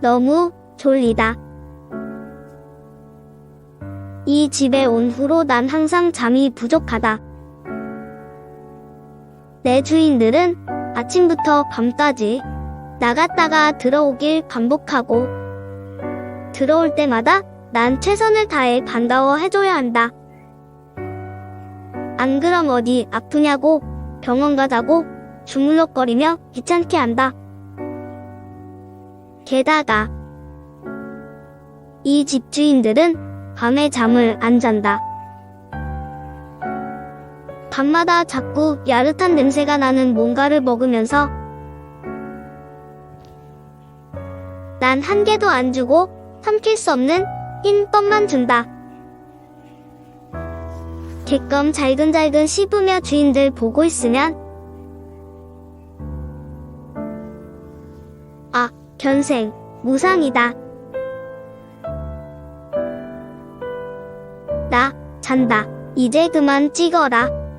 너무 졸리다. 이 집에 온 후로 난 항상 잠이 부족하다. 내 주인들은 아침부터 밤까지 나갔다가 들어오길 반복하고 들어올 때마다 난 최선을 다해 반가워 해줘야 한다. 안 그럼 어디 아프냐고 병원 가자고 주물럭거리며 귀찮게 한다. 게다가 이 집주인들은 밤에 잠을 안 잔다. 밤마다 자꾸 야릇한 냄새가 나는 뭔가를 먹으면서 난 한 개도 안 주고 삼킬 수 없는 흰 껌만 준다. 개껌 잘근잘근 씹으며 주인들 보고 있으면 견생, 무상이다. 나, 잔다. 이제 그만 찍어라.